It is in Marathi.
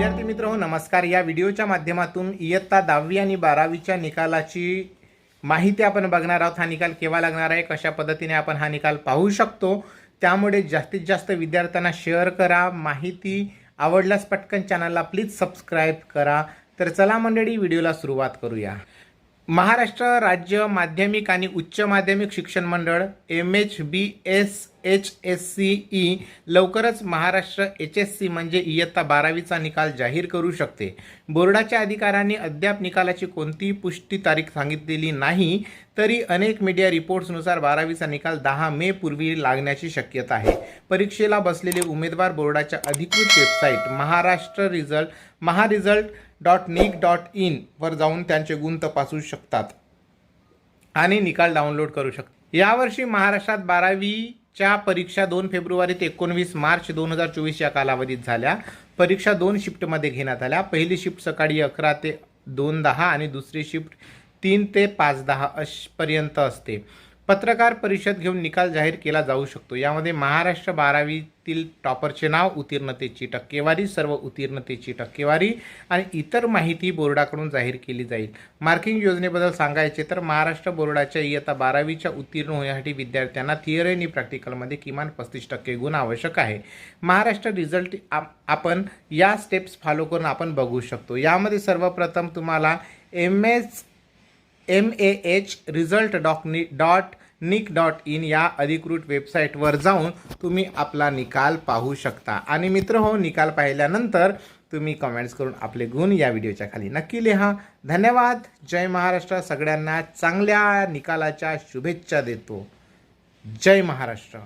विद्यार्थी मित्र हो नमस्कार. या व्हिडिओच्या माध्यमातून इयत्ता दहावी आणि बारावीच्या निकालाची माहिती आपण बघणार आहोत. हा निकाल केव्हा लागणार आहे? कशा पद्धतीने आपण हा निकाल पाहू शकतो? त्यामुळे जास्तीत जास्त विद्यार्थ्यांना शेअर करा. माहिती आवडल्यास पटकन चॅनलला प्लीज सबस्क्राईब करा. तर चला मंडळी व्हिडिओला सुरुवात करूया. महाराष्ट्र राज्य माध्यमिक आणि उच्च माध्यमिक शिक्षण मंडळ M H B S H S C E लवकरच महाराष्ट्र एच एस सी म्हणजे इयत्ता बारावीचा निकाल जाहीर करू शकते. बोर्डाच्या अधिकाऱ्यांनी अद्याप निकालाची कोणतीही पुष्टी तारीख सांगितलेली नाही तरी अनेक मीडिया रिपोर्ट्सनुसार बारावीचा निकाल दहा मे पूर्वी लागण्याची शक्यता आहे. परीक्षेला बसलेले उमेदवार बोर्डाच्या अधिकृत website Maharashtra result mahresult dot nic dot in वर जाऊन त्यांचे गुण तपासू शकतात. आणि निकाल डाउनलोड करू शकतात यावर्षी महाराष्ट्रात बारावीच्या परीक्षा दोन फेब्रुवारी ते एकोणवीस मार्च दोन हजार चोवीस या कालावधीत झाल्या. परीक्षा दोन शिफ्टमध्ये घेण्यात आल्या. पहिली शिफ्ट सकाळी अकरा ते दोन दहा आणि दुसरी शिफ्ट तीन ते पाच दहा अशपर्यंत असते. पत्रकार परिषद घेऊन निकाल जाहीर केला जाऊ शकतो. यामध्ये महाराष्ट्र बारावीतील टॉपरचे नाव उत्तीर्णतेची टक्केवारी सर्व उत्तीर्णतेची टक्केवारी आणि इतर माहिती बोर्डाकडून जाहीर केली जाईल. मार्किंग योजनेबद्दल सांगायचे तर महाराष्ट्र बोर्डाच्या इयत्ता बारावीच्या उत्तीर्ण होण्यासाठी विद्यार्थ्यांना थिअरी आणि प्रॅक्टिकलमध्ये किमान पस्तीस टक्के गुण आवश्यक आहे. महाराष्ट्र रिझल्ट आप- आपण या स्टेप्स फॉलो करून आपण बघू शकतो. यामध्ये सर्वप्रथम तुम्हाला M S M A H result dot नि डॉट निक डॉट इन या अधिकृत वेबसाईटवर जाऊन तुम्ही आपला निकाल पाहू शकता. आणि मित्र हो निकाल पाहिल्यानंतर तुम्ही कमेंट्स करून आपले गुण या व्हिडिओच्या खाली नक्की लिहा. धन्यवाद. जय महाराष्ट्र. सगळ्यांना चांगल्या निकालाच्या शुभेच्छा देतो. जय महाराष्ट्र.